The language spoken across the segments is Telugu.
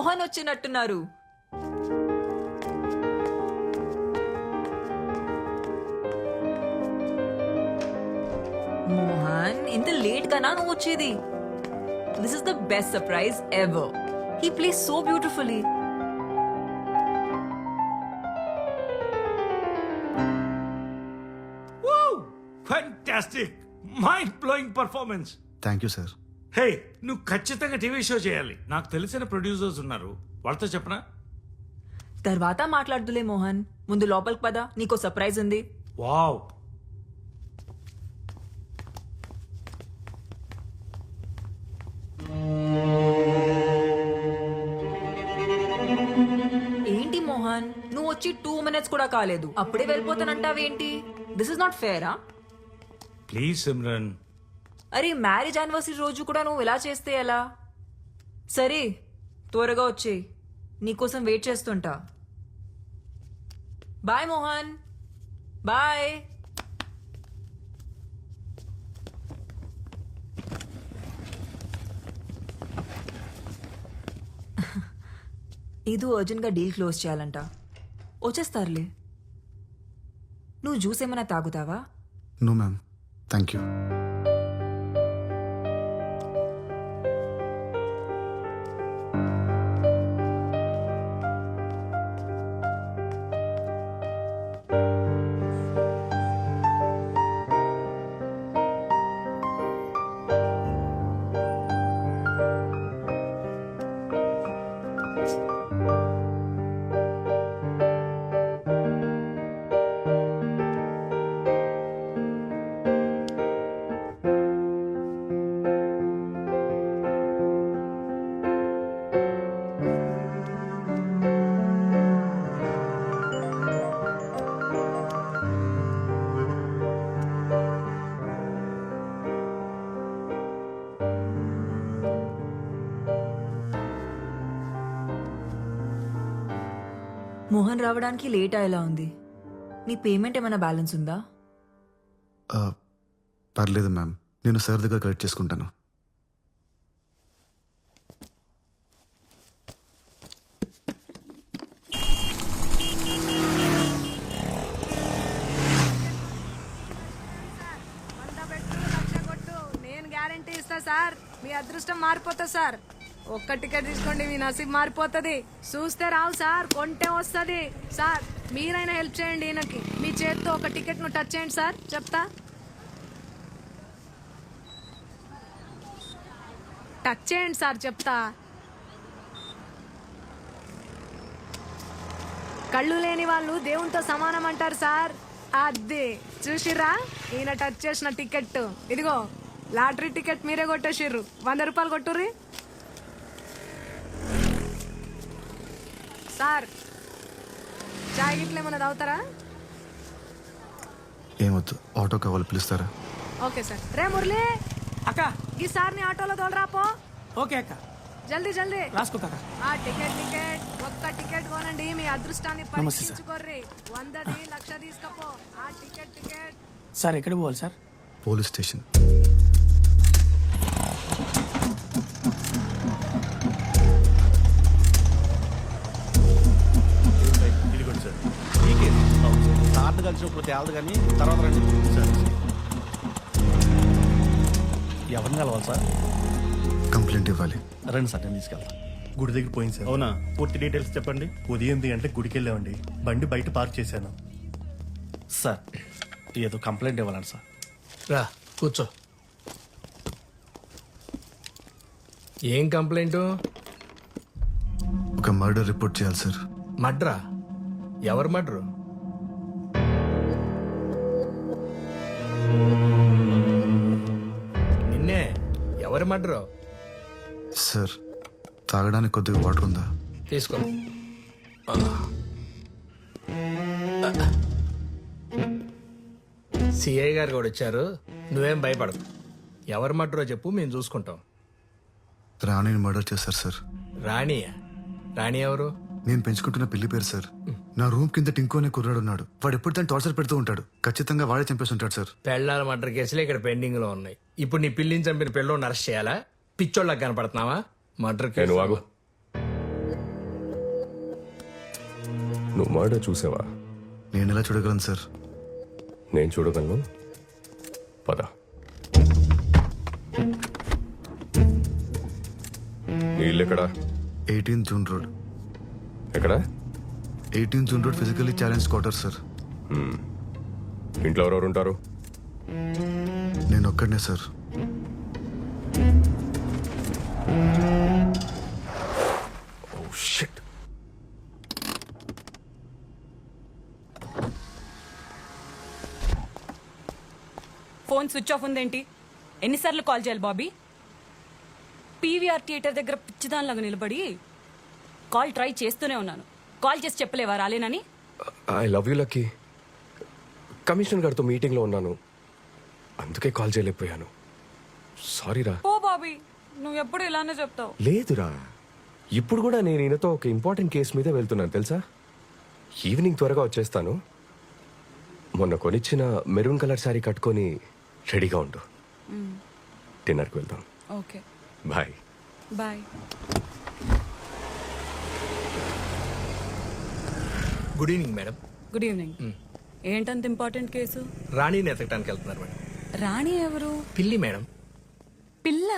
మోహన్ వచ్చినట్టున్నారు మోహన్ ఇంత లేట్ గానా నువ్వు వచ్చేది? This is the best surprise ever he plays so beautifully fantastic mind blowing performance thank you sir hey నువ్వు ఖచ్చితంగా టీవీ షో చేయాలి. నాకు తెలిసిన ప్రొడ్యూసర్స్ ఉన్నారు. వాళ్ళతో చెప్పనా? తర్వాత మాట్లాడుదులే మోహన్. ముందు లోపలికి పద. నీకో సర్ప్రైజ్ ఉంది. వావ్. ఏంటి మోహన్? నువ్వు వచ్చి టూ మినిట్స్ కూడా కాలేదు. అప్పుడే వెళ్ళిపోతానంటావేంటి? దిస్ ఇస్ నాట్ ఫేరా ప్లీజ్ సిమ్రన్ అరే మ్యారేజ్ యానివర్సరీ రోజు కూడా నువ్వు ఇలా చేస్తే ఎలా? సరే త్వరగా వచ్చేయి. నీకోసం వెయిట్ చేస్తుంటా. బాయ్ మోహన్ బాయ్ ఇది అర్జెంట్గా డీల్ క్లోజ్ చేయాలంట. వచ్చేస్తారులే. నువ్వు జ్యూస్ ఏమైనా తాగుతావా? No ma'am thank you Bye. Mohan రావడానికి లేట్ అయ్యేలా ఉంది. నీ పేమెంట్ ఏమైనా బ్యాలెన్స్ ఉందా? పర్లేదు మ్యామ్. నేను సార్ దగ్గర కలెక్ట్ చేసుకుంటాను. గ్యారంటీ ఇస్తా సార్. మీ అదృష్టం మారిపోతా సార్. ఒక్క టికెట్ తీసుకోండి మీ నసీబ్ మారిపోతుంది. చూస్తే రావు సార్ కొంటే వస్తుంది. సార్ మీరైనా హెల్ప్ చేయండి ఈయనకి. మీ చేతితో ఒక టికెట్ను టచ్ చేయండి సార్. చెప్తా. టచ్ చేయండి సార్ చెప్తా. కళ్ళు లేని వాళ్ళు దేవునితో సమానం అంటారు సార్. అదే చూసిర్రా? ఈయన టచ్ చేసిన టికెట్ ఇదిగో లాటరీ టికెట్ మీరే కొట్టేసిర్రు. వంద రూపాయలు కొట్టుర్రి. సార్ చాయ్ గిట్ల ఏమైనా తాగుతారా? ఏమొద్దు ఆటో కావాలి పిలుస్తారా? Okay sir. రే మురళి అక్క. ఈ సార్ని ఆటోలో తోలరాపో ఓకే అక్క. జల్దీ జల్దీ. రాసుకోక ఆ టికెట్ టికెట్ ఒక్క టికెట్ కొనండి మీ అదృష్టాన్ని. పరీక్షించుకోర్రి. వందది లక్ష తీసుకపో. ఆ టికెట్ టికెట్. సార్ ఎక్కడ పోవాలి సార్? Police station. సార్లు కలిసినప్పుడు తేలదు కానీ తర్వాత రండి. సార్. ఎవరిని కలవాలి సార్? కంప్లైంట్ ఇవ్వాలి. రండి సార్ నేను తీసుకెళ్తాను గుడి దగ్గర పోయింది సార్. అవునా? పూర్తి డీటెయిల్స్ చెప్పండి. ఉదయం ఎనిమిది గంటలకు గుడికి వెళ్ళామండి. బండి బయట పార్క్ చేశాను. సార్ ఏదో కంప్లైంట్ ఇవ్వాలండి సార్. రా కూర్చో. ఏం కంప్లైంట్? ఒక మర్డర్ రిపోర్ట్ చేయాలి సార్. మడ్రా ఎవరు మడ్రు మడ్రు సార్ తాగడానికి కొద్దిగా వాటర్ ఉందా? తీసుకో. సిఐ గారు కూడా వచ్చారు. నువ్వేం భయపడదు ఎవరు మడ్రో చెప్పు మేము చూసుకుంటాం. రాణిని మర్డర్ చేశారు సార్. రాణియా? రాణి ఎవరు? నేను పెంచుకుంటున్న పిల్లి పేరు సార్. నా రూమ్ కింద టింకు అనే కుర్రాడు ఉన్నాడు వాడు ఎప్పుడు దాన్ని టార్చర్ పెడుతూ ఉంటాడు. ఖచ్చితంగా వాడే చంపేసి ఉంటాడు సార్. పెళ్ళాల మర్డర్ కేసులు ఇక్కడ పెండింగ్లో ఉన్నాయి. ఇప్పుడు నీ పిల్లిని చంపిన పిల్లని అరెస్ట్ చేయాలా? పిచ్చోళ్ళకి కనపడుతున్నావా? Murder case. నువ్వు మర్డర్ చూసావా? నేను ఎలా చూడగలను సార్? నేను చూడగలను. పద. నీ ఇల్లు ఎక్కడా? Eighteen June road. ఎక్కడా? Eighteen June road physically challenge quarter sir ఇంట్లో ఎవరెవరు ఉంటారు? నేను ఒక్కడనే sir oh shit phone switch off ఉందేంటి? ఎన్నిసార్లు కాల్ చేయాలి బాబీ? పీవీఆర్ థియేటర్ దగ్గర పిచ్చిదానిలాగా నిలబడి కాల్ ట్రై చేస్తూనే ఉన్నాను. కాల్ చేసి చెప్పలేవా రాలేనని? I love you Lucky. Commissioner గారితో మీటింగ్లో ఉన్నాను. అందుకే కాల్ చేయలేకపోయాను. సారీ రా. ఓ బాబీ నువ్వు ఎప్పుడు ఇలానే చెప్తావు. లేదురా. ఇప్పుడు కూడా నేను ఈయనతో ఒక ఇంపార్టెంట్ కేసు మీద వెళ్తున్నాను తెలుసా? ఈవినింగ్ త్వరగా వచ్చేస్తాను. మొన్న కొనిచ్చిన మెరూన్ కలర్ శారీ కట్టుకొని రెడీగా ఉండు. డిన్నర్కి వెళ్దాం. Okay. Bye. Bye. Good evening madam good evening ఏంటంత important case? రాణిని ఎతకడానికి వెళ్తున్నారు మేడం. రాణి ఎవరు? పిల్లి మేడం. పిల్ల?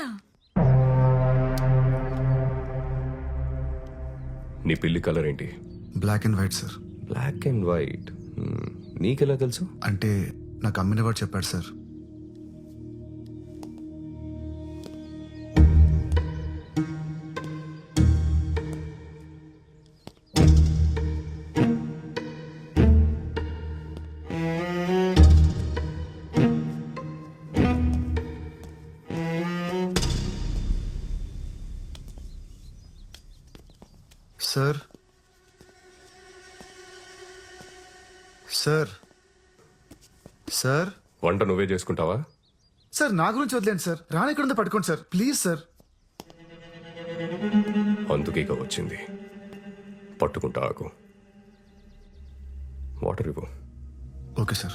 నీ పిల్లి కలర్ ఏంటి? Black and white sir black and white నీకెలా తెలుసు? అంటే నాకు అమ్మిన వాడు చెప్పాడు సార్ సార్ సార్ సార్ వంట నువ్వే చేసుకుంటావా? సార్ నా గురించి వదిలేండి సార్ రాని ఎక్కడ ఉందో పట్టుకోండి సార్ ప్లీజ్ సార్ అందుకే వచ్చింది. పట్టుకుంటా ఆకు వాటర్ ఇవ్వు. Okay sir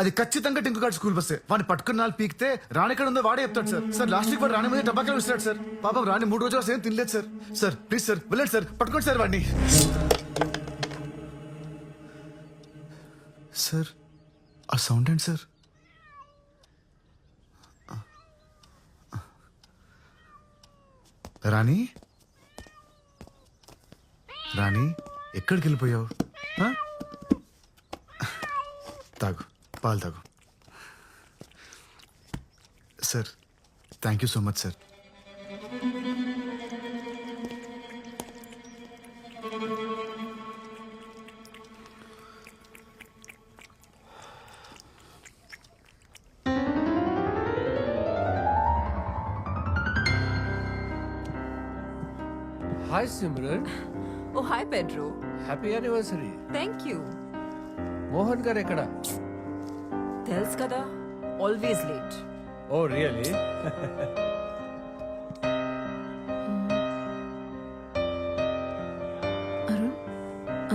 అది ఖచ్చితంగా టింకుగాడు స్కూల్ బస్సే. వాడిని పట్టుకున్న వాళ్ళు పీకితే రాణి ఎక్కడ ఉందో వాడే చెప్తాడు సార్. సార్ లాస్ట్ వీక్ వాడు రాణి మీద టబాకాలు ఇస్తాడు సార్. పాపం రాణి మూడు రోజులు సేమ్ ఏం తినలేదు సార్. సార్ ప్లీజ్ సార్ వెళ్ళండి సార్. పట్టుకోండి సార్ వాడిని. సార్ ఆ సౌండ్ ఏంటి సార్? రాణి? రాణి ఎక్కడికి వెళ్ళిపోయావు? తాగు. పాలు తాగు sir thank you so much sir hi Simran oh hi Pedro happy anniversary thank you Mohan గారు ఎక్కడ తెలుసు కదా always late oh really Arun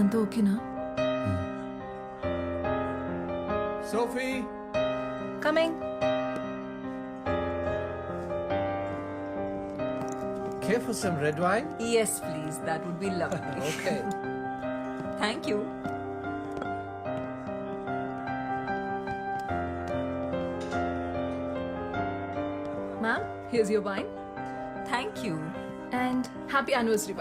అంత ఓకేనా Sophie coming care for some red wine? Yes please that would be love Okay. Here's your wine. Thank you. And happy anniversary,